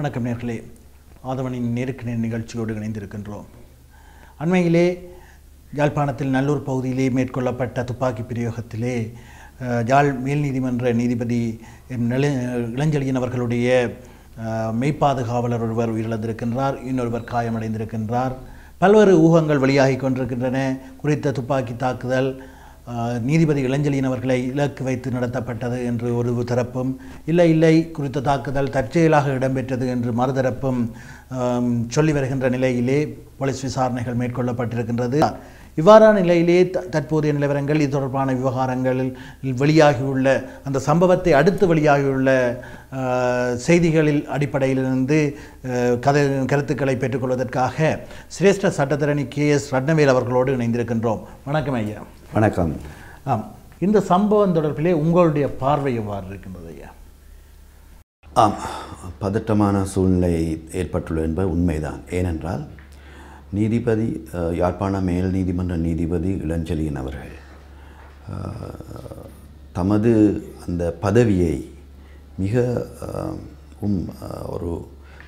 வணக்கம் நேர்களே. ஆதவனின் நேருக்கு நேர் நிகழ்ச்சியோடு இணைந்திருக்கின்றோம். அண்மையிலே யாழ்ப்பாணத்தில் நல்லூர் பகுதியிலே மேற்கொள்ளப்பட்ட துப்பாக்கி பிரயோகத்திலே யாழ் மேல் நீதிமன்ற நீதிபதி இளஞ்செழியன் அவர்களுடைய மெய்ப்பாதுகாவலர் ஒருவர் உயிரிழந்திருக்கின்றார் இன்னொருவர் காயமடைந்திருக்கின்றார். பல்வேறு ஊகங்கள் வெளியாகி கொண்டிருக்கின்றன. குறித்த துப்பாக்கி தாக்குதல் நீதிபதி இளஞ்சலியின் அவர்களை இலக்கு வைத்து நடத்தப்பட்டது என்று ஒரு தரப்பும் இல்லை இல்லை குறித்த தாக்குதல் தற்செயலாக இடம்பெற்றது என்று மறுதரப்பும் சொல்லி வருகின்ற நிலையிலே போலீஸ் விசாரணைகள் மேற்கொள்ளப்பட்டிருக்கின்றது. இவ்வாறான நிலையிலே த- தற்போதைய நிலவரங்கள் இது தொடர்பான விவகாரங்களில் வெளியாகியுள்ள அந்த சம்பவத்தை அடுத்து வெளியாகியுள்ள செய்திகளில் அடிப்படையிலிருந்து கதை கருத்துக்களை பெற்றுக்கொள்வதற்காக சிரேஷ்ட சட்டத்தரணி கே எஸ் ரட்னவேல் அவர்களோடு இணைந்திருக்கின்றோம். வணக்கம் ஐயா. வணக்கம். ஆம் இந்த சம்பவம் தொடர்பிலே உங்களுடைய பார்வை எவ்வாறு இருக்கின்றது ஐயா? ஆம் பதட்டமான சூழ்நிலை ஏற்பட்டுள்ளது என்பது உண்மைதான். ஏனென்றால் நீதிபதி யாழ்ப்பாண மேல் நீதிமன்ற நீதிபதி இளஞ்செழியன் அவர்கள் தமது அந்த பதவியை மிக ஒரு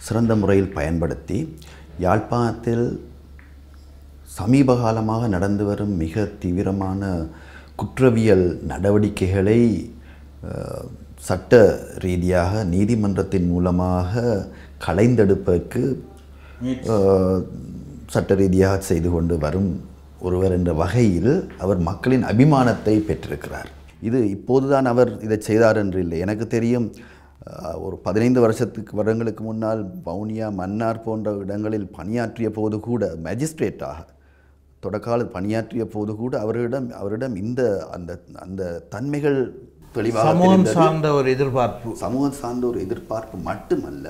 சிறந்த முறையில் பயன்படுத்தி யாழ்ப்பாணத்தில் சமீப காலமாக நடந்து வரும் மிக தீவிரமான குற்றவியல் நடவடிக்கைகளை சட்ட ரீதியாக நீதிமன்றத்தின் மூலமாக களைந்தெடுப்பதற்கு அஹ், சட்ட ரீதியாக செய்து கொண்டு வரும் ஒருவர் என்ற வகையில் அவர் மக்களின் அபிமானத்தை பெற்றிருக்கிறார். இது இப்போதுதான் அவர் இதை செய்தார் என்று இல்லை. எனக்கு தெரியும் ஒரு பதினைந்து வருஷத்துக்கு வருடங்களுக்கு முன்னால் வவுனியா மன்னார் போன்ற இடங்களில் பணியாற்றிய போது கூட மேஜிஸ்ட்ரேட்டாக தொடக்கால பணியாற்றிய போது கூட அவரிடம் அவரிடம் இந்த அந்த அந்த தன்மைகள் தெளிவாக சமூகம். சார்ந்த ஒரு எதிர்பார்ப்பு சமூகம் சார்ந்த ஒரு எதிர்பார்ப்பு மட்டுமல்ல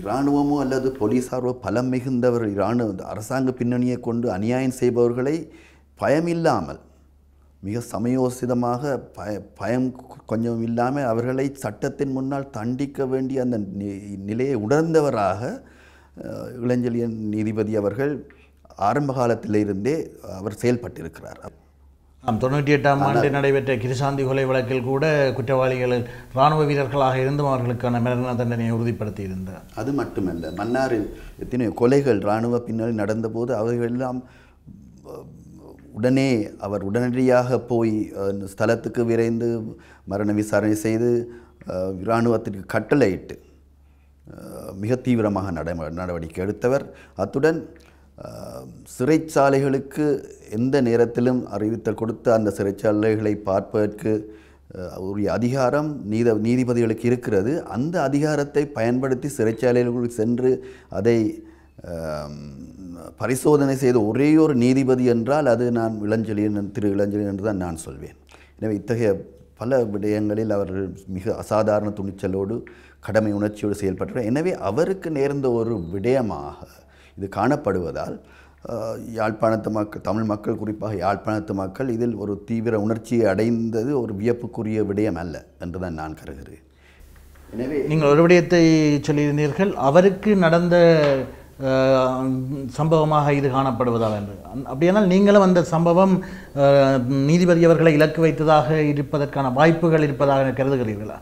இராணுவமோ அல்லது போலீசாரோ பலம் மிகுந்தவர் இராணுவ அரசாங்க பின்னணியை கொண்டு அநியாயம் செய்பவர்களை பயமில்லாமல் மிக சமயோசிதமாக பய பயம் கொஞ்சம் இல்லாமல் அவர்களை சட்டத்தின் முன்னால் தண்டிக்க வேண்டிய அந்த நிலையை உணர்ந்தவராக அஹ், இளஞ்செழியன் நீதிபதி அவர்கள் ஆரம்ப காலத்திலிருந்தே அவர் செயல்பட்டிருக்கிறார். ஆம் தொண்ணூற்றி எட்டாம் ஆண்டு நடைபெற்ற கிருசாந்தி கொலை வழக்கில் கூட குற்றவாளிகள் இராணுவ வீரர்களாக இருந்தும் அவர்களுக்கான மரண தண்டனையை உறுதிப்படுத்தி இருந்தார் அது மட்டுமல்ல மன்னாரில் எத்தனையோ கொலைகள் இராணுவ பின்னணி நடந்தபோது அவைகளெல்லாம் உடனே அவர் உடனடியாக போய் ஸ்தலத்துக்கு விரைந்து மரண விசாரணை செய்து இராணுவத்திற்கு கட்டளையிட்டு மிக தீவிரமாக நட நடவடிக்கை எடுத்தவர். அத்துடன் சிறைச்சாலைகளுக்கு எந்த நேரத்திலும் அறிவித்தல் கொடுத்த அந்த சிறைச்சாலைகளை பார்ப்பதற்கு உரிய அதிகாரம் நீத நீதிபதிகளுக்கு இருக்கிறது. அந்த அதிகாரத்தை பயன்படுத்தி சிறைச்சாலைகளுக்கு சென்று அதை பரிசோதனை செய்த ஒரே ஒரு நீதிபதி என்றால் அது நான் இளஞ்செழியன் திரு இளஞ்செழியன் என்று தான் நான் சொல்வேன். எனவே இத்தகைய பல விடயங்களில் அவர்கள் மிக அசாதாரண துணிச்சலோடு கடமை உணர்ச்சியோடு செயல்பட்டார். எனவே அவருக்கு நேர்ந்த ஒரு விடயமாக இது காணப்படுவதால் யாழ்ப்பாணத்து மக்கள் தமிழ் மக்கள் குறிப்பாக யாழ்ப்பாணத்து மக்கள் இதில் ஒரு தீவிர உணர்ச்சியை அடைந்தது ஒரு வியப்புக்குரிய விடயம் அல்ல என்று தான் நான் கருதுகிறேன். எனவே நீங்கள் ஒரு விடயத்தை சொல்லியிருந்தீர்கள் அவருக்கு நடந்த சம்பவமாக இது காணப்படுவதால் என்று. அப்படியானால் நீங்களும் அந்த சம்பவம் நீதிபதி அவர்களை இலக்கு வைத்ததாக இருப்பதற்கான வாய்ப்புகள் இருப்பதாக கருதுகிறீர்களா?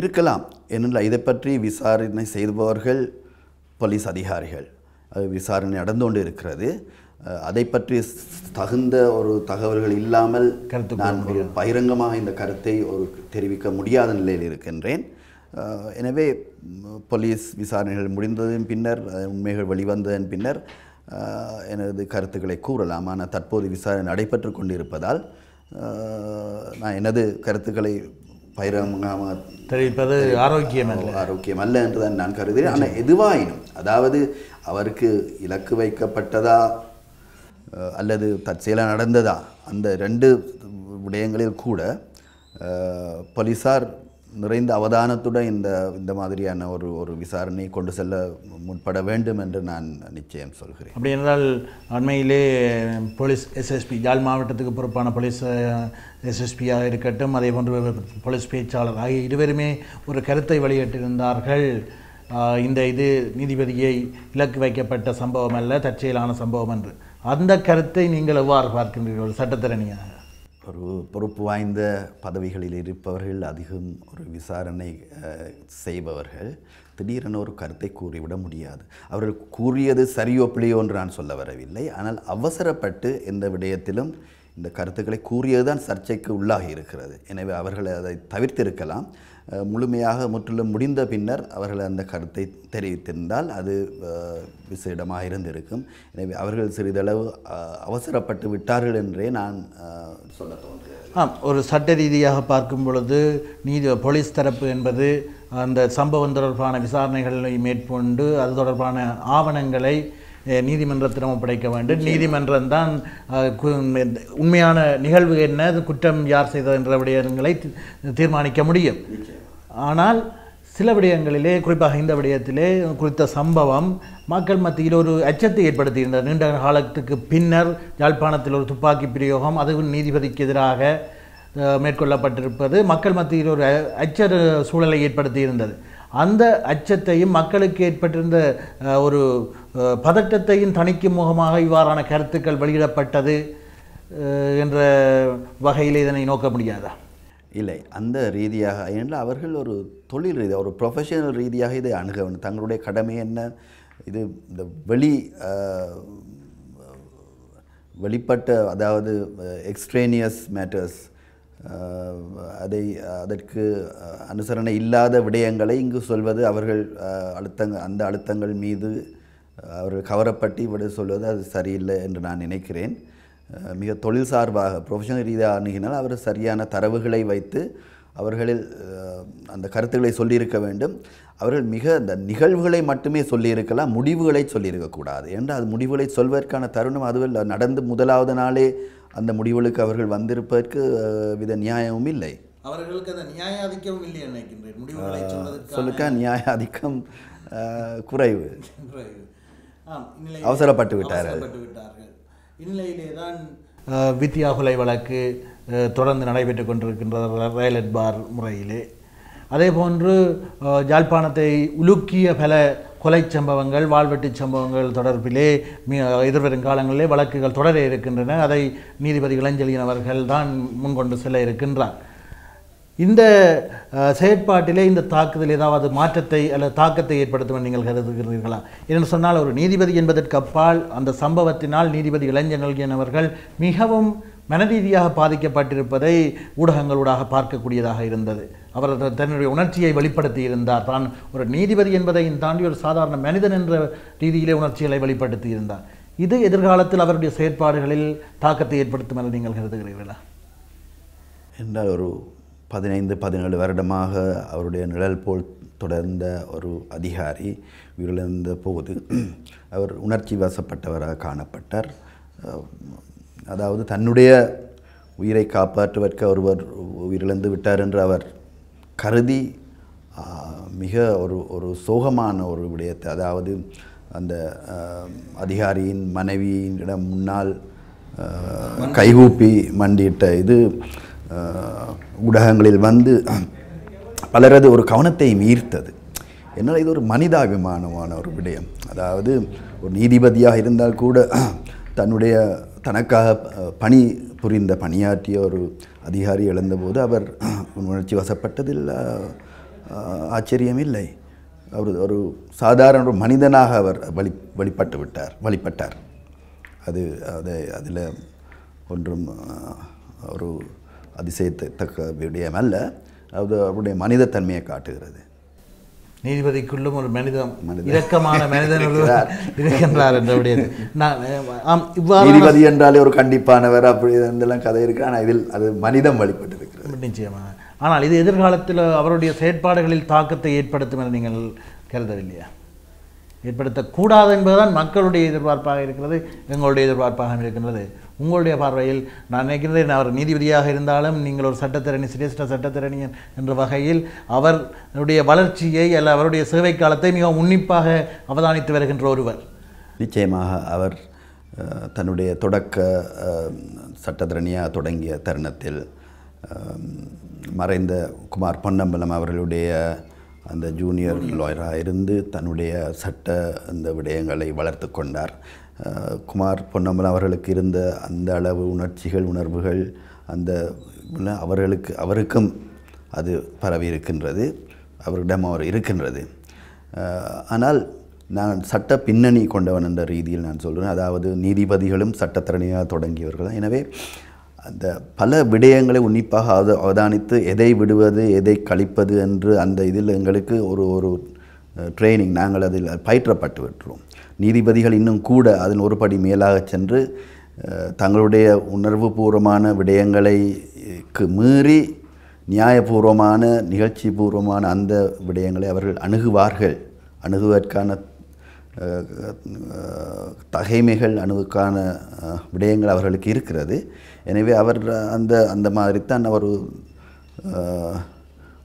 இருக்கலாம். ஏனென்றால் இதை பற்றி விசாரணை செய்பவர்கள் போலீஸ் அதிகாரிகள். அது விசாரணை நடந்து கொண்டு இருக்கிறது. அதை பற்றி தகுந்த ஒரு தகவல்கள் இல்லாமல் கருத்து நான் ஒரு பகிரங்கமாக இந்த கருத்தை ஒரு தெரிவிக்க முடியாத நிலையில் இருக்கின்றேன். எனவே போலீஸ் விசாரணைகள் முடிந்ததன் பின்னர் உண்மைகள் வெளிவந்ததன் பின்னர் எனது கருத்துக்களை கூறலாம். ஆனால் தற்போது விசாரணை நடைபெற்று கொண்டிருப்பதால் நான் எனது கருத்துக்களை பகிரங்கமாக தெரிவிப்பது ஆரோக்கியம் ஆரோக்கியம் அல்ல என்று தான் நான் கருதுகிறேன். ஆனால் எதுவாயினும் அதாவது அவருக்கு இலக்கு வைக்கப்பட்டதா அல்லது தற்செயலாக நடந்ததா அந்த ரெண்டு விடயங்களில் கூட அஹ், போலீசார் நிறைந்த அவதானத்துடன் இந்த இந்த மாதிரியான ஒரு ஒரு விசாரணை கொண்டு செல்ல முற்பட வேண்டும் என்று நான் நிச்சயம் சொல்கிறேன். அப்படி என்றால் அண்மையிலே போலீஸ் எஸ்எஸ்பி யாழ் மாவட்டத்துக்கு பொறுப்பான போலீஸ் எஸ்எஸ்பியாக இருக்கட்டும் அதே போன்று போலீஸ் பேச்சாளர் ஆகிய இருவருமே ஒரு கருத்தை வெளியிட்டிருந்தார்கள். இந்த இது நீதிபதியை இலக்கு வைக்கப்பட்ட சம்பவம் அல்ல தற்செயலான சம்பவம் என்று. அந்த கருத்தை நீங்கள் எவ்வாறு பார்க்கின்றீர்கள் சட்டத்திறனியாக ஒரு பொறுப்பு வாய்ந்த பதவிகளில் இருப்பவர்கள் அதிகம் ஒரு விசாரணை செய்பவர்கள் திடீரென ஒரு கருத்தை கூறிவிட முடியாது. அவர்கள் கூறியது சரியோ பிழையோ என்று நான் சொல்ல வரவில்லை. ஆனால் அவசரப்பட்டு எந்த விடயத்திலும் இந்த கருத்துக்களை கூறியதுதான் சர்ச்சைக்கு உள்ளாகி இருக்கிறது. எனவே அவர்கள் அதை தவிர்த்திருக்கலாம். முழுமையாக முற்றிலும் முடிந்த பின்னர் அவர்கள் அந்த கருத்தை தெரிவித்திருந்தால் அது விசேடமாக இருந்திருக்கும். எனவே அவர்கள் சிறிதளவு அவசரப்பட்டு விட்டார்கள் என்றே நான் சொல்ல தோன்றுகிறது. ஆம் ஒரு சட்ட ரீதியாக பார்க்கும் பொழுது நீதி போலீஸ் தரப்பு என்பது அந்த சம்பவம் தொடர்பான விசாரணைகளை மேற்கொண்டு அது தொடர்பான ஆவணங்களை நீதிமன்றத்திடம் ஒப்படைக்க வேண்டும். நீதிமன்றம் தான் உண்மையான நிகழ்வு என்ன குற்றம் யார் செய்தது என்ற விடயங்களை தீர்மானிக்க முடியும். ஆனால் சில விடயங்களிலே குறிப்பாக இந்த விடயத்திலே குறித்த சம்பவம் மக்கள் மத்தியில் ஒரு அச்சத்தை ஏற்படுத்தியிருந்தார் நீண்ட காலத்துக்கு பின்னர் யாழ்ப்பாணத்தில் ஒரு துப்பாக்கி பிரயோகம் அதுவும் நீதிபதிக்கு எதிராக மேற்கொள்ளப்பட்டிருப்பது மக்கள் மத்தியில் ஒரு அச்ச சூழலை ஏற்படுத்தியிருந்தது. அந்த அச்சத்தையும் மக்களுக்கு ஏற்பட்டிருந்த ஒரு பதட்டத்தையும் தணிக்கும் முகமாக இவ்வாறான கருத்துக்கள் வெளியிடப்பட்டது என்ற வகையில் இதனை நோக்க முடியாதா? இல்லை அந்த ரீதியாக ஏனென்றால் அவர்கள் ஒரு தொழில் ரீதியாக ஒரு ப்ரொஃபஷனல் ரீதியாக இதை அணுக வேண்டும். தங்களுடைய கடமை என்ன? இது இந்த வெளி வெளிப்பட்ட அதாவது எக்ஸ்ட்ரேனியஸ் மேட்டர்ஸ் அதை அதற்கு அனுசரணை இல்லாத விடயங்களை இங்கு சொல்வது அவர்கள் அழுத்தங்க அந்த அழுத்தங்கள் மீது அவர்கள் கவரப்பட்டு விட சொல்வது அது சரியில்லை என்று நான் நினைக்கிறேன். மிக தொழில் சார்பாக ப்ரொஃபஷனல் ரீதியாக அணுகினால் அவர் சரியான தரவுகளை வைத்து அவர்களில் அந்த கருத்துக்களை சொல்லியிருக்க வேண்டும். அவர்கள் மிக அந்த நிகழ்வுகளை மட்டுமே சொல்லியிருக்கலாம் முடிவுகளை சொல்லியிருக்கக்கூடாது என்றால் அது முடிவுகளை சொல்வதற்கான தருணம் அதுவில் நடந்து முதலாவது நாளே அந்த முடிவுகளுக்கு அவர்கள் வந்திருப்பதற்கு வித நியாயமும் இல்லை. அவர்களுக்கு அந்த நியாயாதிக்கமும் இல்லை நினைக்கின்றேன். சொல்லுக்க நியாய அதிகம் அஹ், குறைவு. அவசரப்பட்டு விட்டார்கள். இந்நிலையிலே தான் வித்யா கொலை வழக்கு தொடர்ந்து நடைபெற்று கொண்டிருக்கின்ற ரயலட் பார் முறையிலே. அதே போன்று யாழ்ப்பாணத்தை உலுக்கிய பல கொலை சம்பவங்கள் வாழ்வெட்டு சம்பவங்கள் தொடர்பிலே எதிர்வரும் காலங்களிலே வழக்குகள் தொடர இருக்கின்றன. அதை நீதிபதி இளஞ்செழியன் அவர்கள் தான் முன்கொண்டு செல்ல இருக்கின்றார். இந்த செயற்பாட்டிலே இந்த தாக்குதல் ஏதாவது மாற்றத்தை அல்லது தாக்கத்தை ஏற்படுத்தும் நீங்கள் கருதுகிறீர்களா? என்று சொன்னால் ஒரு நீதிபதி என்பதற்கு அப்பால் அந்த சம்பவத்தினால் நீதிபதி இளைஞர்கள் அவர்கள் மிகவும் மனரீதியாக பாதிக்கப்பட்டிருப்பதை ஊடகங்களூடாக பார்க்கக்கூடியதாக இருந்தது. அவர் தன்னுடைய உணர்ச்சியை வெளிப்படுத்தி இருந்தார். தான் ஒரு நீதிபதி என்பதையும் தாண்டி ஒரு சாதாரண மனிதன் என்ற ரீதியிலே உணர்ச்சிகளை வெளிப்படுத்தி இருந்தார். இது எதிர்காலத்தில் அவருடைய செயற்பாடுகளில் தாக்கத்தை ஏற்படுத்தும் என நீங்கள் கருதுகிறீர்களா? என்றால் ஒரு பதினைந்து பதினேழு வருடமாக அவருடைய நிழல் போல் தொடர்ந்த ஒரு அதிகாரி உயிரிழந்த போது அவர் உணர்ச்சி வசப்பட்டவராக காணப்பட்டார். அதாவது தன்னுடைய உயிரை காப்பாற்றுவதற்கு ஒருவர் உயிரிழந்து விட்டார் என்று அவர் கருதி மிக ஒரு ஒரு சோகமான ஒரு விடயத்தை அதாவது அந்த அதிகாரியின் மனைவியிடம் முன்னால் கைகூப்பி மண்டியிட்ட இது ஊடகங்களில் வந்து பலரது ஒரு கவனத்தை ஈர்த்தது. என்னால் இது ஒரு மனிதாபிமானமான ஒரு விடயம். அதாவது ஒரு நீதிபதியாக இருந்தால் கூட தன்னுடைய தனக்காக பணி புரிந்த பணியாற்றிய ஒரு அதிகாரி இழந்தபோது அவர் உணர்ச்சி வசப்பட்டதில் ஆச்சரியமில்லை. அவர் ஒரு சாதாரண ஒரு மனிதனாக அவர் வழி வழிபட்டு விட்டார் வழிபட்டார். அது அது அதில் ஒன்றும் ஒரு அதிசயத்தக்க விடயம் அல்ல அது அவருடைய மனிதத்தன்மையை காட்டுகிறது. நீதிபதிக்குள்ளும் ஒரு மனிதம். இரக்கமான மனிதன். இருக்கின்றார் என்ற விடயத்தை நான் ஆம் இவ்வாறு நீதிபதி என்றாலே ஒரு கண்டிப்பானவர் அப்படி இதெல்லாம் கதை இருக்கு. ஆனால் இதில் அது மனிதம் வழிபட்டு இருக்கிறது நிச்சயமாக. ஆனால் இது எதிர்காலத்தில் அவருடைய செயற்பாடுகளில் தாக்கத்தை ஏற்படுத்தும் என நீங்கள் கருதவில்லையா? ஏற்படுத்தக்கூடாது என்பதுதான் மக்களுடைய எதிர்பார்ப்பாக இருக்கிறது எங்களுடைய எதிர்பார்ப்பாக இருக்கின்றது. உங்களுடைய பார்வையில் நான் நினைக்கிறேன் அவர் நீதிபதியாக இருந்தாலும் நீங்கள் ஒரு சட்டத்திரணி சிரேஷ்ட சட்டத்திரணி என்ற வகையில் அவருடைய வளர்ச்சியை அல்ல அவருடைய சேவை காலத்தை மிக உன்னிப்பாக அவதானித்து வருகின்ற ஒருவர். நிச்சயமாக அவர் தன்னுடைய தொடக்க அஹ், சட்டத்திரணியாக தொடங்கிய தருணத்தில் மறைந்த குமார் பொன்னம்பலம் அவர்களுடைய அந்த ஜூனியர் லாயராக இருந்து தன்னுடைய சட்ட அந்த விடயங்களை வளர்த்து கொண்டார். குமார் பொன்னம்பலம் அவர்களுக்கு இருந்த அந்த அளவு உணர்ச்சிகள் உணர்வுகள் அந்த அவர்களுக்கு அவருக்கும் அது பரவி இருக்கின்றது. அவரிடம் அவர் இருக்கின்றது. ஆனால் நான் சட்ட பின்னணி கொண்டவன் என்ற ரீதியில் நான் சொல்கிறேன் அதாவது நீதிபதிகளும் சட்டத்திறனையாக தொடங்கியவர்கள் எனவே அந்த பல விடயங்களை உன்னிப்பாக அவத அவதானித்து எதை விடுவது எதை கழிப்பது என்று அந்த இதில் எங்களுக்கு ஒரு ஒரு ட்ரைனிங் நாங்கள் அதில் பயிற்றப்பட்டு விட்டுருவோம் நீதிபதிகள் இன்னும் கூட அதன் ஒரு படி மேலாக சென்று தங்களுடைய தங்களுடைய உணர்வுபூர்வமான விடயங்களைக்கு மீறி நியாயபூர்வமான நிகழ்ச்சி பூர்வமான அந்த விடயங்களை அவர்கள் அணுகுவார்கள். அணுகுவதற்கான தகைமைகள் அணுவுக்கான விடயங்கள் அவர்களுக்கு இருக்கிறது. எனவே அவர் அந்த அந்த மாதிரி தான் அவர்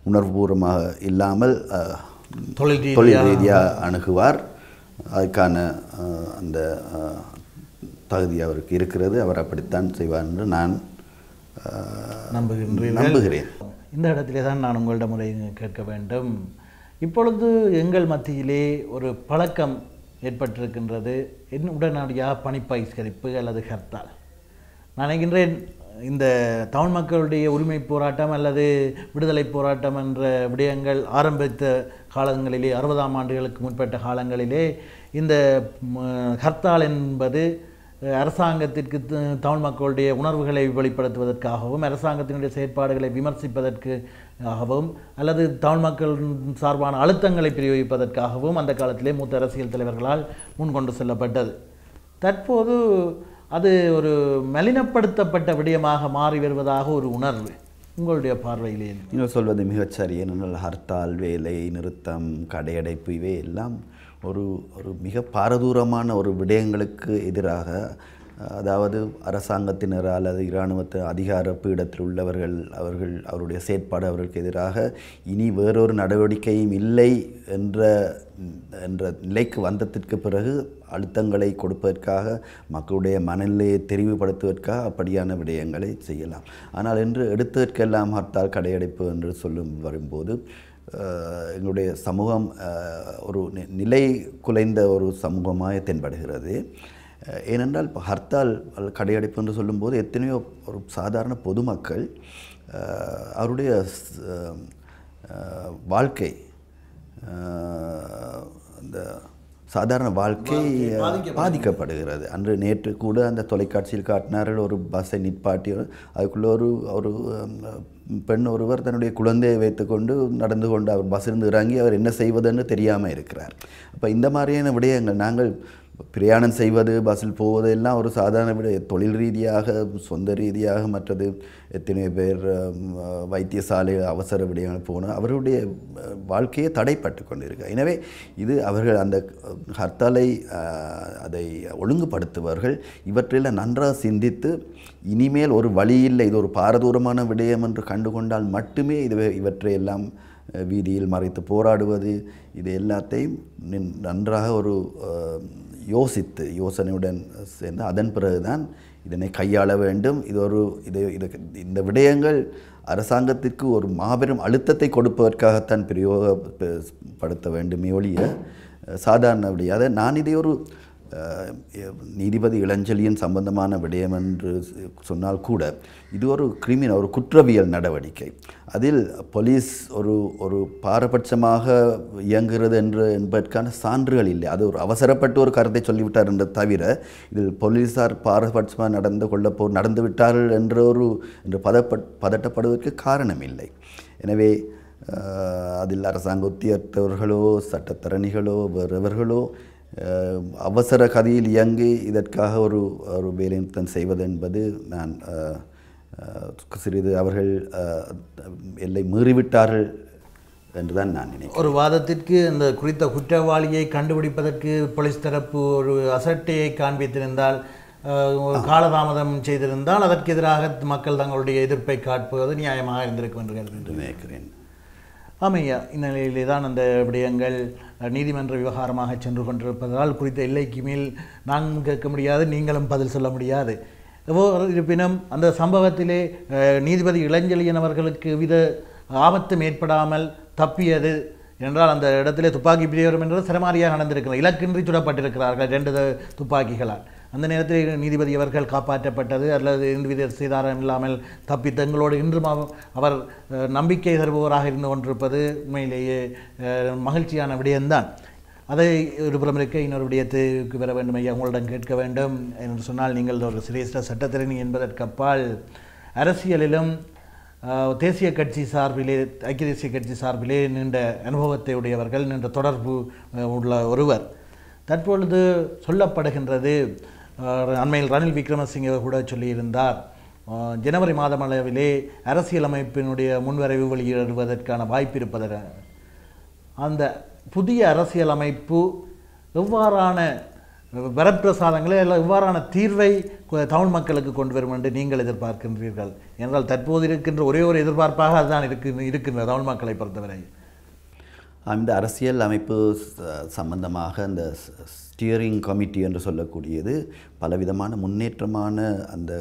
உணர்வுபூர்வமாக இல்லாமல் தொழில் ரீதியா- தொழில் ரீதியாக அணுகுவார். அதுக்கான அந்த தகுதி அவருக்கு இருக்கிறது. அவர் அப்படித்தான் செய்வார் என்று நான் அஹ், நம்புகின்றீர்கள். நம்புகிறேன். இந்த இடத்திலே தான் நான் உங்களிடம் முறை கேட்க வேண்டும். இப்பொழுது எங்கள் மத்தியிலே ஒரு பழக்கம் ஏற்பட்டிருக்கின்றது. என் உடனடியாக பணிப்பயிஸ்கரிப்பு அல்லது ஹர்த்தால். நான் நினைக்கின்றேன் இந்த தமிழ் மக்களுடைய உரிமை போராட்டம் அல்லது விடுதலை போராட்டம் என்ற விடயங்கள் ஆரம்பித்த காலங்களிலே அறுபதாம் ஆண்டுகளுக்கு முற்பட்ட காலங்களிலே இந்த ஹர்த்தால் என்பது அரசாங்கத்திற்கு த- தமிழ் மக்களுடைய உணர்வுகளை வெளிப்படுத்துவதற்காகவும் அரசாங்கத்தினுடைய செயற்பாடுகளை விமர்சிப்பதற்கு ஆகவும் அல்லது தமிழ் மக்கள் சார்பான அழுத்தங்களை பிரயோகிப்பதற்காகவும் அந்த காலத்திலே மூத்த அரசியல் தலைவர்களால் முன்கொண்டு செல்லப்பட்டது. தற்போது அது ஒரு மலினப்படுத்தப்பட்ட விடயமாக மாறி வருவதாக ஒரு உணர்வு. உங்களுடைய பார்வையிலே நீங்கள் சொல்வது மிகச் சரி ஏனென்றால் ஹர்த்தால் வேலை நிறுத்தம் கடையடைப்பு இவை எல்லாம் ஒரு ஒரு மிக பாரதூரமான ஒரு விடயங்களுக்கு எதிராக அதாவது அரசாங்கத்தினரால் அல்லது இராணுவத்தை அதிகார பீடத்தில் உள்ளவர்கள் அவர்கள் அவருடைய செயற்பாடு அவர்களுக்கு எதிராக இனி வேறொரு நடவடிக்கையும் இல்லை என்ற என்ற நிலைக்கு வந்ததற்கு பிறகு அழுத்தங்களை கொடுப்பதற்காக மக்களுடைய மனநிலையை தெரிவுபடுத்துவதற்காக அப்படியான விடயங்களை செய்யலாம். ஆனால் என்று எடுத்ததற்கெல்லாம் ஹர்த்தால் கடையடைப்பு என்று சொல்லும் வரும்போது எங்களுடைய சமூகம் ஒரு நிலை குலைந்த ஒரு சமூகமாக தென்படுகிறது. ஏனென்றால் இப்போ ஹர்த்தால் கடையடைப்பு என்று சொல்லும்போது எத்தனையோ ஒரு சாதாரண பொதுமக்கள் அவருடைய வாழ்க்கை அந்த சாதாரண வாழ்க்கை பாதிக்கப்படுகிறது. அன்று நேற்று கூட அந்த தொலைக்காட்சியில் காட்டினார்கள் ஒரு பஸ்ஸை நிற்பாட்டி அதுக்குள்ள ஒரு ஒரு பெண் ஒருவர் தன்னுடைய குழந்தையை வைத்துக்கொண்டு நடந்து கொண்டு அவர் பஸ்ஸிலிருந்து இறங்கி அவர் என்ன செய்வதுன்னு தெரியாமல் இருக்கிறார். அப்போ இந்த மாதிரியான விடயங்கள் நாங்கள் பிரயாணம் செய்வது பஸ்ஸில் போவது எல்லாம் ஒரு சாதாரண விட தொழில் ரீதியாக சொந்த ரீதியாக மற்றது எத்தனை பேர் வைத்தியசாலை அவசர விடயங்கள் போன அவருடைய வாழ்க்கையை தடைப்பட்டு கொண்டிருக்க எனவே இது அவர்கள் அந்த ஹர்த்தாலை அதை ஒழுங்குபடுத்துவார்கள் இவற்றில் நன்றாக சிந்தித்து இனிமேல் ஒரு வழி இல்லை இது ஒரு பாரதூரமான விடயம் என்று கண்டுகொண்டால் மட்டுமே இது இவற்றையெல்லாம் வீதியில் மறைத்து போராடுவது இது எல்லாத்தையும் நின்- நன்றாக ஒரு யோசித்து யோசனையுடன் சேர்ந்து அதன் பிறகுதான் இதனை கையாள வேண்டும். இது ஒரு இது இது இந்த விடயங்கள் அரசாங்கத்திற்கு ஒரு மாபெரும் அழுத்தத்தை கொடுப்பதற்காகத்தான் பிரயோகப்படுத்த வேண்டுமே. ஒழிய சாதாரண விடயம் நான் இதை ஒரு நீதிபதி இளஞ்செழியன் சம்பந்தமான விடயம் என்று சொன்னால் கூட இது ஒரு கிரிமினல் ஒரு குற்றவியல் நடவடிக்கை. அதில் போலீஸ் ஒரு ஒரு பாரபட்சமாக இயங்குகிறது என்று என்பதற்கான சான்றுகள் இல்லை. அது ஒரு அவசரப்பட்டு ஒரு கருத்தை சொல்லிவிட்டார் என்று தவிர இதில் போலீஸார் பாரபட்சமாக நடந்து கொள்ளப்போ நடந்து விட்டார்கள் என்ற ஒரு என்று பதப்பட் பதட்டப்படுவதற்கு காரணம் இல்லை. எனவே அதில் அரசாங்க உத்தியோகத்தவர்களோ சட்டத்தரணிகளோ வேறவர்களோ அவசர கதியில் இயங்கி இதற்காக ஒரு ஒரு வேலைநிறுத்தம் செய்வது என்பது நான் சிறிது அவர்கள் எல்லை மீறிவிட்டார்கள் என்றுதான் நான் நினைக்கிறேன். ஒரு வாதத்திற்கு இந்த குறித்த குற்றவாளியை கண்டுபிடிப்பதற்கு போலீஸ் தரப்பு ஒரு அசட்டையை காண்பித்திருந்தால் ஒரு காலதாமதம் செய்திருந்தால் அதற்கு எதிராக மக்கள் தங்களுடைய எதிர்ப்பை காட்டுவது நியாயமாக இருந்திருக்கும் என்று நினைக்கிறேன். ஆமையா இந்த நிலையிலே தான் அந்த விடயங்கள் நீதிமன்ற விவகாரமாக சென்று கொண்டிருப்பதால் குறித்த எல்லைக்கு மேல் நாங்கள் கேட்க முடியாது நீங்களும் பதில் சொல்ல முடியாது. எவ்வாறு இருப்பினும் அந்த சம்பவத்திலே நீதிபதி இளஞ்செழியன் அவர்களுக்கு வித ஆபத்தும் ஏற்படாமல் தப்பியது என்றால் அந்த இடத்திலே துப்பாக்கி பிரியவரும் என்றது சிரமாரியாக நடந்திருக்கிறது. இலக்கின்றி சுடப்பட்டிருக்கிறார்கள் ரெண்டு துப்பாக்கிகளால். அந்த நேரத்தில் நீதிபதி அவர்கள் காப்பாற்றப்பட்டது. அல்லது எந்தவித சீதாரம் இல்லாமல் தப்பி தங்களோடு இன்றும் அவர் நம்பிக்கை தருபவராக இருந்து கொண்டிருப்பது உண்மையிலேயே மகிழ்ச்சியான விடயம்தான். அதை ஒரு புறம் இருக்க இன்னொரு விடயத்துக்கு பெற வேண்டும் ஐயா. உங்களிடம் கேட்க வேண்டும் என்று சொன்னால் நீங்கள் ஒரு சிரேஷ்ட சட்டத்திறனி என்பதற்கப்பால் அரசியலிலும் தேசிய கட்சி சார்பிலே ஐக்கிய தேசிய கட்சி சார்பிலே நீண்ட அனுபவத்தை உடையவர்கள் நீண்ட தொடர்பு உள்ள ஒருவர். தற்பொழுது சொல்லப்படுகின்றது அண்மையில் ரணில் விக்ரமசிங்கே கூட சொல்லியிருந்தார் ஜனவரி மாதம் அளவிலே அரசியலமைப்பினுடைய முன்வரைவு வெளியிடுவதற்கான வாய்ப்பு இருப்பதற்கு அந்த புதிய அரசியலமைப்பு எவ்வாறான வரப்பிரசாதங்களை இல்லை எவ்வாறான தீர்வை தமிழ் மக்களுக்கு கொண்டு வரும் என்று நீங்கள் எதிர்பார்க்கின்றீர்கள்? என்றால் தற்போது இருக்கின்ற ஒரே ஒரு எதிர்பார்ப்பாக அதுதான் இருக்கு இருக்கின்ற தமிழ் மக்களை பொறுத்தவரை. அந்த அரசியல் அமைப்பு சம்பந்தமாக அந்த ஸ்டியரிங் கமிட்டி என்று சொல்லக்கூடியது பலவிதமான முன்னேற்றமான அந்த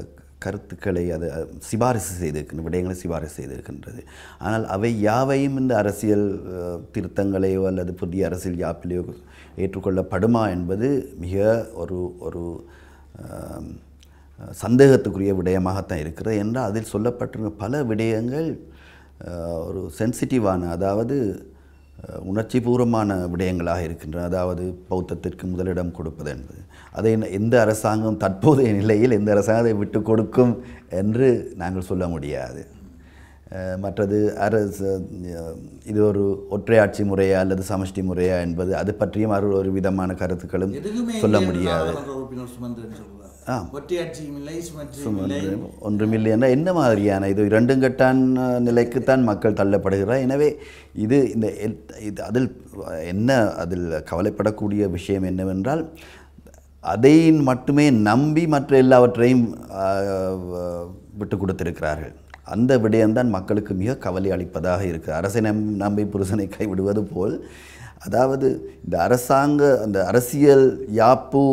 கருத்துக்களை அது சிபாரிசு செய்திருக்கின்ற விடயங்களை சிபாரிசு செய்திருக்கின்றது. ஆனால் அவை யாவையும் இந்த அரசியல் திருத்தங்களையோ அல்லது புதிய அரசியல் யாப்பிலையோ ஏற்றுக்கொள்ளப்படுமா என்பது மிக ஒரு ஒரு சந்தேகத்துக்குரிய விடயமாகத்தான் இருக்கிறது. என்றால் அதில் சொல்லப்பட்டிருந்த பல விடயங்கள் ஒரு சென்சிட்டிவான அதாவது அஹ், உணர்ச்சிபூர்வமான விடயங்களாக இருக்கின்றன. அதாவது பௌத்தத்திற்கு முதலிடம் கொடுப்பது என்பது. அதை எந்த அரசாங்கம் தற்போதைய நிலையில் எந்த அரசாங்கம் அதை விட்டு கொடுக்கும் என்று நாங்கள் சொல்ல முடியாது. மற்றது அரசு இது ஒரு ஒற்றையாட்சி முறையா அல்லது சமஷ்டி முறையா என்பது அது பற்றியும் அவர் ஒரு விதமான கருத்துக்களும் சொல்ல முடியாது. ஒன்றுமில்லை என்ற என்ன மாதிரியான இது இரண்டும் கட்டான் நிலைக்குத்தான் மக்கள் தள்ளப்படுகிறார். எனவே இது இந்த இது அதில் என்ன அதில் கவலைப்படக்கூடிய விஷயம் என்னவென்றால் அதை மட்டுமே நம்பி மற்ற எல்லாவற்றையும் விட்டு கொடுத்திருக்கிறார்கள். அந்த விடயம்தான் மக்களுக்கு மிக கவலை அளிப்பதாக இருக்குது அரசை நம் நம்பி புருஷனை கைவிடுவது போல் அதாவது இந்த அரசாங்க அந்த அரசியல் யாப்பு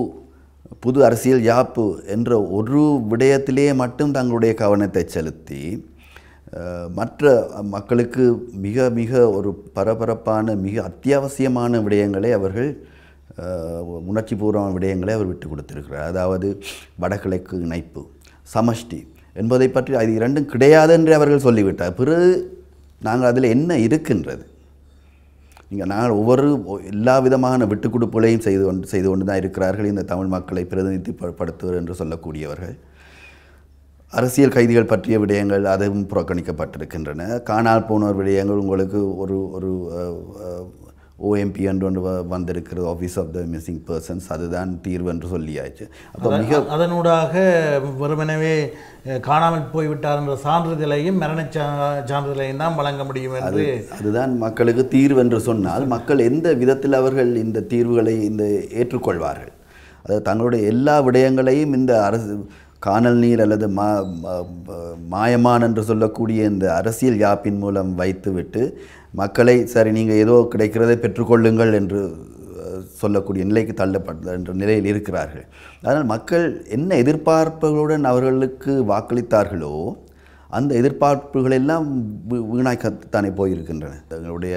புது அரசியல் யாப்பு என்ற ஒரு விடயத்திலேயே மட்டும் தங்களுடைய கவனத்தை செலுத்தி மற்ற மக்களுக்கு மிக மிக ஒரு பரபரப்பான மிக அத்தியாவசியமான விடயங்களை அவர்கள் அஹ், உணர்ச்சிபூர்வமான விடயங்களை அவர் விட்டு கொடுத்திருக்கிறார். அதாவது வடகிழக்கு இணைப்பு சமஷ்டி என்பதை பற்றி அது இரண்டும் கிடையாது என்று அவர்கள் சொல்லிவிட்டார். பிறகு நாங்கள் அதில் என்ன இருக்கின்றது? நீங்கள் நாங்கள் ஒவ்வொரு எல்லா விதமான விட்டுக் கொடுப்புகளையும் செய்து கொண்டு செய்து கொண்டு தான் இருக்கிறார்கள். இந்த தமிழ் மக்களை பிரதிநிதிப்படுத்துவர் என்று சொல்லக்கூடியவர்கள். அரசியல் கைதிகள் பற்றிய விடயங்கள் அதுவும் புறக்கணிக்கப்பட்டிருக்கின்றன. காணால் போனோர் விடயங்கள் உங்களுக்கு ஒரு ஒரு ஓஎம்பி என்று ஒன்று வந்திருக்கிறது office of the missing persons அதுதான் தீர்வு என்று சொல்லியாச்சு. அப்போ மிக அத- அதனூடாக வெறுமனவே காணாமல் போய்விட்டார் என்ற சான்றிதழையும் மரணச் சா- சான்றிதழையும் தான் வழங்க முடியும் என்று அதுதான் மக்களுக்கு தீர்வு என்று சொன்னால் மக்கள் எந்த விதத்தில் அவர்கள் இந்த தீர்வுகளை இந்த ஏற்றுக்கொள்வார்கள்? அதாவது தங்களுடைய எல்லா விடயங்களையும் இந்த அரசு காணல் நீர் அல்லது மா- மாயமான் என்று சொல்லக்கூடிய இந்த அரசியல் யாப்பின் மூலம் வைத்துவிட்டு மக்களை சரி நீங்கள் ஏதோ கிடைக்கிறதை பெற்றுக்கொள்ளுங்கள் என்று சொல்லக்கூடிய நிலைக்கு தள்ளப்பட்ட என்ற நிலையில் இருக்கிறார்கள். அதனால் மக்கள் என்ன எதிர்பார்ப்புகளுடன் அவர்களுக்கு வாக்களித்தார்களோ அந்த எதிர்பார்ப்புகள் எல்லாம் வீணாய்க்கத்தானே போயிருக்கின்றன. தங்களுடைய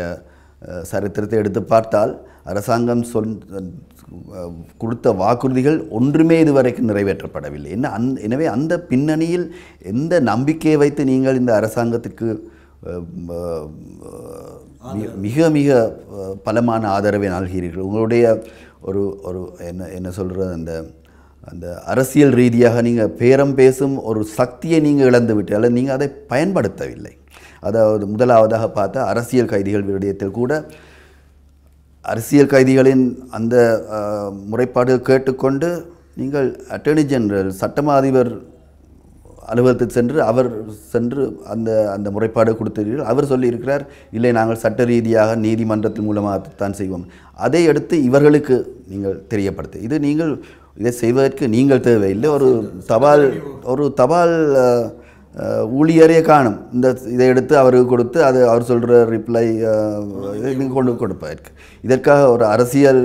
சரித்திரத்தை எடுத்து பார்த்தால் அரசாங்கம் சொல் கொடுத்த வாக்குறுதிகள் ஒன்றுமே இதுவரைக்கும் நிறைவேற்றப்படவில்லை. என்ன அந் எனவே அந்த பின்னணியில் எந்த நம்பிக்கையை வைத்து நீங்கள் இந்த அரசாங்கத்துக்கு மிக மிக பலமான ஆதரவை நல்கிறீர்கள் உங்களுடைய ஒரு ஒரு என்ன என்ன சொல்கிறது அந்த அந்த அரசியல் ரீதியாக நீங்கள் பேரம் பேசும் ஒரு சக்தியை நீங்கள் இழந்து விட்டால் நீங்கள் அதை பயன்படுத்தவில்லை. அதாவது முதலாவதாக பார்த்தா அரசியல் கைதிகள் விடயத்தில் கூட அரசியல் கைதிகளின் அந்த முறைப்பாடு கேட்டுக்கொண்டு நீங்கள் அட்டர்னி ஜெனரல் சட்டமா அதிபர் அலுவலகத்துக்கு சென்று அவர் சென்று அந்த அந்த முறைப்பாடு கொடுத்தீர்கள் அவர் சொல்லியிருக்கிறார் இல்லை நாங்கள் சட்ட ரீதியாக நீதிமன்றத்தின் மூலமாக தான் செய்வோம். அதை அடுத்து இவர்களுக்கு நீங்கள் தெரியப்படுத்து. இது நீங்கள் இதை செய்வதற்கு நீங்கள் தேவையில்லை. ஒரு தபால் ஒரு தபால் ஊழியரே காணும். இந்த இதை எடுத்து அவருக்கு கொடுத்து அது அவர் சொல்கிற ரிப்ளை நீங்கள் கொண்டு கொடுப்பதற்கு இதற்காக ஒரு அரசியல்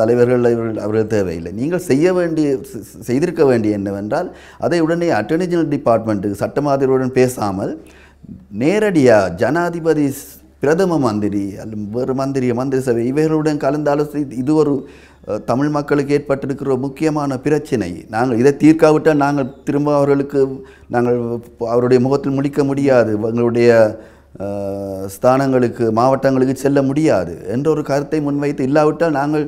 தலைவர்கள் இவர்கள் அவர்கள் தேவையில்லை. நீங்கள் செய்ய வேண்டிய செய்திருக்க வேண்டிய என்னவென்றால் அதை உடனே அட்டர்னி ஜெனரல் டிபார்ட்மெண்ட்டுக்கு சட்டமாதிரியுடன் பேசாமல் நேரடியாக ஜனாதிபதி பிரதம மந்திரி அல்லது வேறு மந்திரி மந்திரி சபை இவர்களுடன் கலந்து இது ஒரு தமிழ் மக்களுக்கு ஏற்பட்டிருக்கிற முக்கியமான பிரச்சனை. நாங்கள் இதை தீர்க்காவிட்டால் நாங்கள் திரும்ப அவர்களுக்கு நாங்கள் அவருடைய முகத்தில் முடிக்க முடியாது. எங்களுடைய ஸ்தானங்களுக்கு மாவட்டங்களுக்கு செல்ல முடியாது என்ற ஒரு கருத்தை முன்வைத்து இல்லாவிட்டால் நாங்கள்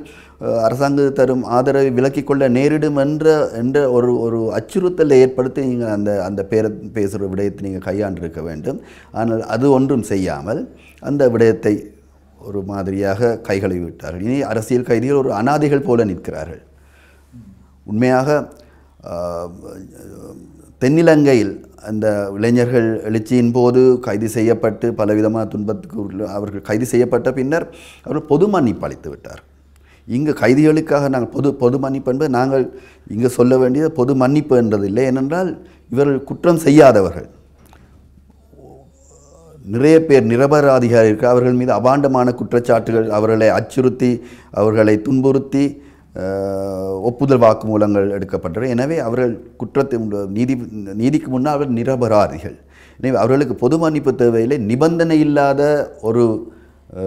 அரசாங்க தரும் ஆதரவை விலக்கிக் கொள்ள நேரிடும் என்ற என்ற ஒரு ஒரு அச்சுறுத்தலை ஏற்படுத்தி நீங்கள் அந்த அந்த பேர பேசுகிற விடயத்தை நீங்கள் கையாண்டிருக்க வேண்டும். ஆனால் அது ஒன்றும் செய்யாமல் அந்த விடயத்தை ஒரு மாதிரியாக கைகளை விட்டார்கள். இனி அரசியல் கைதிகள் ஒரு அனாதைகள் போல நிற்கிறார்கள். உண்மையாக தென்னிலங்கையில் அந்த இளைஞர்கள் எழுச்சியின் போது கைது செய்யப்பட்டு பலவிதமான துன்பத்துக்கு உள்ள- அவர்கள் கைது செய்யப்பட்ட பின்னர் அவர்கள் பொது மன்னிப்பு அளித்து விட்டார். இங்கு கைதிகளுக்காக நாங்கள் பொது பொது மன்னிப்பு என்பது நாங்கள் இங்கு சொல்ல வேண்டியது பொது மன்னிப்பு என்றதில்லை. ஏனென்றால் இவர்கள் குற்றம் செய்யாதவர்கள். நிறைய பேர் நிரபராதிகள் இருக்க அவர்கள் மீது அபாண்டமான குற்றச்சாட்டுகள் அவர்களை அச்சுறுத்தி அவர்களை துன்புறுத்தி ஒப்புதல் வாக்குமூலங்கள் எடுக்கப்பட்டன. எனவே அவர்கள் குற்றத்தை நீதி நீதிக்கு முன்னால் அவர்கள் நிரபராதிகள். எனவே அவர்களுக்கு பொது மன்னிப்பு தேவையில்லை. நிபந்தனை இல்லாத ஒரு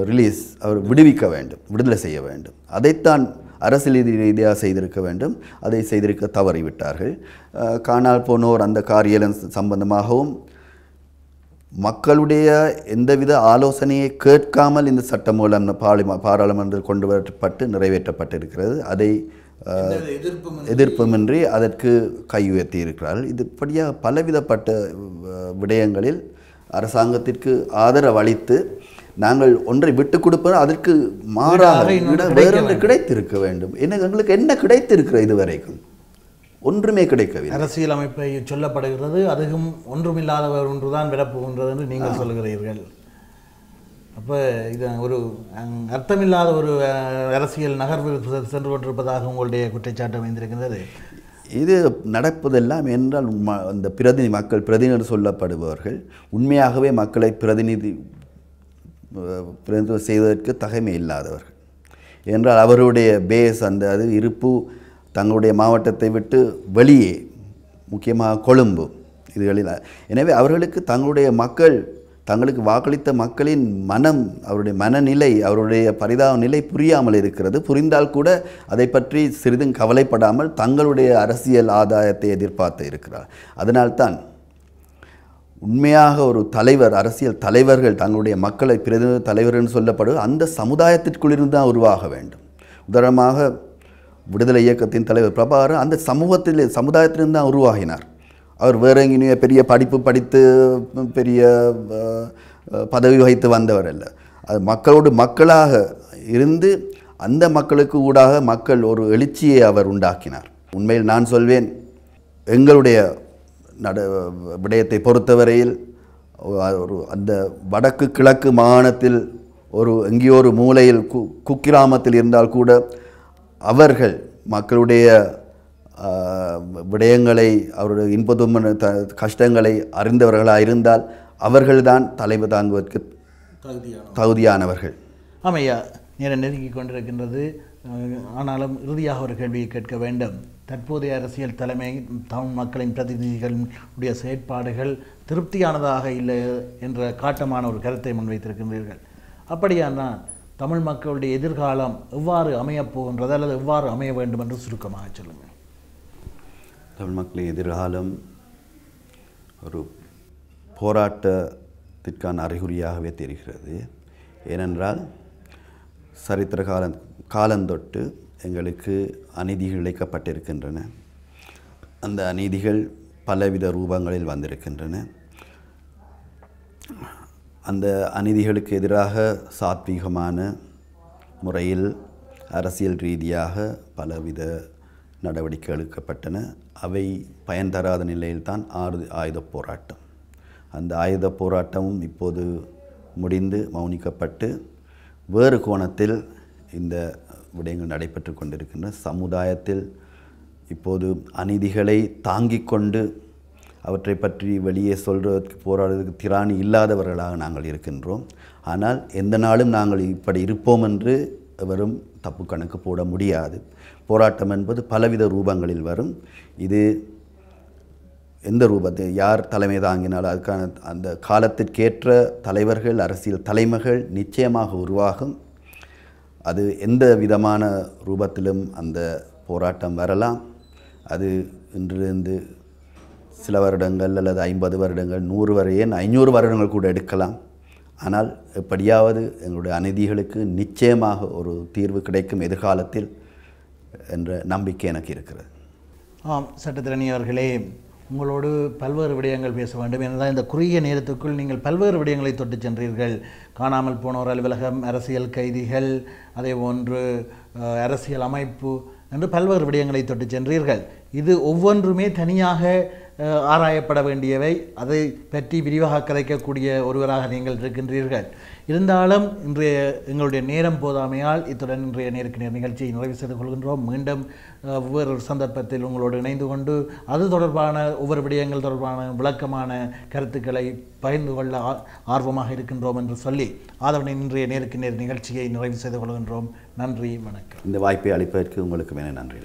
ரிலீஸ் அவர் விடுவிக்க வேண்டும் விடுதலை செய்ய வேண்டும். அதைத்தான் அரசியல் ரீதியாக செய்திருக்க வேண்டும். அதை செய்திருக்க தவறிவிட்டார்கள். காணால் போனோர் அந்த காரியலன் சம்பந்தமாகவும் மக்களுடைய எந்தவித ஆலோசனையை கேட்காமல் இந்த சட்டமூலம் பாலிம பாராளுமன்றத்தில் கொண்டு வரப்பட்டு நிறைவேற்றப்பட்டிருக்கிறது. அதை எதிர்ப்புமின்றி? அதற்கு கை உயர்த்தி இருக்கிறார்கள் இது இப்படியாக பலவிதப்பட்ட விடயங்களில் அரசாங்கத்திற்கு ஆதரவு அளித்து நாங்கள் ஒன்றை விட்டு கொடுப்போம் அதற்கு மாறாக வேறொன்று கிடைத்திருக்க வேண்டும். என்ன எங்களுக்கு என்ன கிடைத்திருக்கிற இதுவரைக்கும்? ஒன்றுமே கிடைக்கவில்லை. அரசியல் அமைப்பை சொல்லப்படுகிறது அதுவும் ஒன்றுமில்லாதவர் ஒன்றுதான் வரப்போகின்றது என்று நீங்கள் சொல்கிறீர்கள். அப்போ இது ஒரு அர்த்தமில்லாத ஒரு அரசியல் நகர்வு சென்று கொண்டிருப்பதாக உங்களுடைய குற்றச்சாட்டு அமைந்திருக்கின்றது. இது நடப்பதெல்லாம் என்றால் அந்த பிரதிநிதி மக்கள் பிரதிநிதி சொல்லப்படுபவர்கள் உண்மையாகவே மக்களை பிரதிநிதி பிரதிநிதித்துவம் செய்வதற்கு தகைமை இல்லாதவர்கள். என்றால் அவருடைய பேஸ் அந்த அது இருப்பு தங்களுடைய மாவட்டத்தை விட்டு வெளியே முக்கியமாக கொழும்பு இதுகளில். எனவே அவர்களுக்கு தங்களுடைய மக்கள் தங்களுக்கு வாக்களித்த மக்களின் மனம் அவருடைய மனநிலை அவருடைய பரிதாப நிலை புரியாமல் இருக்கிறது. புரிந்தால் கூட அதை பற்றி சிறிதும் கவலைப்படாமல் தங்களுடைய அரசியல் ஆதாயத்தை எதிர்பார்த்து இருக்கிறார். அதனால்தான் உண்மையாக ஒரு தலைவர் அரசியல் தலைவர்கள் தங்களுடைய மக்களை பிரதிநிதி தலைவர்கள் சொல்லப்படுவது அந்த சமுதாயத்திற்குள்ளிருந்து தான் உருவாக வேண்டும். உதாரணமாக விடுதலை இயக்கத்தின் தலைவர் பிரபாகரன் அந்த சமூகத்தில் சமுதாயத்திலிருந்து தான் உருவாகினார். அவர் வேற எங்கேயும் பெரிய படிப்பு படித்து பெரிய பதவி வகித்து வந்தவர் அல்ல. அது மக்களோடு மக்களாக இருந்து அந்த மக்களுக்கு ஊடாக மக்கள் ஒரு எழுச்சியை அவர் உண்டாக்கினார். உண்மையில் நான் சொல்வேன் எங்களுடைய நட விடயத்தை பொறுத்தவரையில் ஒரு அந்த வடக்கு கிழக்கு மாகாணத்தில் ஒரு எங்கேயோ ஒரு மூலையில் கு குக்கிராமத்தில் இருந்தால் கூட அவர்கள் மக்களுடைய விடயங்களை அவருடைய இன்ப துன்ப த கஷ்டங்களை அறிந்தவர்களாக இருந்தால் அவர்கள்தான் தலைமை தாங்குவதற்கு தகுதியானவர்கள். ஆமையா நேரம் நெருங்கி கொண்டிருக்கின்றது. ஆனாலும் இறுதியாக ஒரு கேள்வியை கேட்க வேண்டும். தற்போதைய அரசியல் தலைமை தமிழ் மக்களின் பிரதிநிதிகளுடைய செயற்பாடுகள் திருப்தியானதாக இல்லை என்ற காட்டமான ஒரு கருத்தை முன்வைத்திருக்கின்றீர்கள். அப்படியானால் தமிழ் மக்களுடைய எதிர்காலம் எவ்வாறு அமையப்போகின்றது அல்லது எவ்வாறு அமைய வேண்டும் என்று சுருக்கமாக சொல்லுங்கள். தமிழ் மக்களின் எதிர்காலம் ஒரு போராட்டத்திற்கான அறிகுறியாகவே தெரிகிறது. ஏனென்றால் சரித்திர காலம் காலந்தொட்டு எங்களுக்கு அநீதிகள் இழைக்கப்பட்டிருக்கின்றன. அந்த அநீதிகள் பலவித ரூபங்களில் வந்திருக்கின்றன. அந்த அநீதிகளுக்கு எதிராக சாத்வீகமான முறையில் அரசியல் ரீதியாக பலவித நடவடிக்கை எடுக்கப்பட்டன. அவை பயன் தராத நிலையில்தான் ஆறு ஆயுத போராட்டம். அந்த ஆயுத போராட்டமும் இப்போது முடிந்து மௌனிக்கப்பட்டு வேறு கோணத்தில் இந்த விடயங்கள் நடைபெற்று கொண்டிருக்கின்றன. சமுதாயத்தில் இப்போது அநீதிகளை தாங்கிக் கொண்டு அவற்றை பற்றி வெளியே சொல்கிறதுக்கு போராடுவதற்கு திராணி இல்லாதவர்களாக நாங்கள் இருக்கின்றோம். ஆனால் எந்த நாளும் நாங்கள் இப்படி இருப்போம் என்று வரும் தப்பு கணக்கு போட முடியாது. போராட்டம் என்பது பலவித ரூபங்களில் வரும். இது எந்த ரூபத்தை யார் தலைமை தாங்கினாலும் அதுக்கான அந்த காலத்திற்கேற்ற தலைவர்கள் அரசியல் தலைமைகள் நிச்சயமாக உருவாகும். அது எந்த விதமான ரூபத்திலும் அந்த போராட்டம் வரலாம். அது இன்றிலிருந்து சில வருடங்கள் அல்லது ஐம்பது வருடங்கள் நூறு வரையே ஐநூறு வருடங்கள் கூட எடுக்கலாம். ஆனால் எப்படியாவது எங்களுடைய அநீதிகளுக்கு நிச்சயமாக ஒரு தீர்வு கிடைக்கும் எதிர்காலத்தில் என்ற நம்பிக்கை எனக்கு இருக்கிறது. ஆம் சட்டத்திரணி அவர்களே உங்களோடு பல்வேறு விடயங்கள் பேச வேண்டும். என்றால் இந்த குறுகிய நேரத்துக்குள் நீங்கள் பல்வேறு விடயங்களை தொட்டு சென்றீர்கள். காணாமல் போனோர் அலுவலகம் அரசியல் கைதிகள் அதே போன்று அரசியல் அமைப்பு என்று பல்வேறு விடயங்களை தொட்டு சென்றீர்கள். இது ஒவ்வொன்றுமே தனியாக ஆராயப்பட வேண்டியவை. அதை பற்றி விரிவாக கதைக்கக்கூடிய ஒருவராக நீங்கள் இருக்கின்றீர்கள். இருந்தாலும் இன்றைய எங்களுடைய நேரம் போதாமையால் இத்துடன் இன்றைய நேருக்கு நேர் நிகழ்ச்சியை நிறைவு செய்து கொள்கின்றோம். மீண்டும் ஒவ்வொரு சந்தர்ப்பத்தில் உங்களோடு இணைந்து கொண்டு அது தொடர்பான ஒவ்வொரு விடயங்கள் தொடர்பான விளக்கமான கருத்துக்களை பகிர்ந்து கொள்ள ஆ- ஆர்வமாக இருக்கின்றோம் என்று சொல்லி ஆதவனின் இன்றைய நேருக்கு நேர் நிகழ்ச்சியை நிறைவு செய்து கொள்கின்றோம். நன்றி வணக்கம். இந்த வாய்ப்பை அளிப்பதற்கு உங்களுக்கு மேலே நன்றி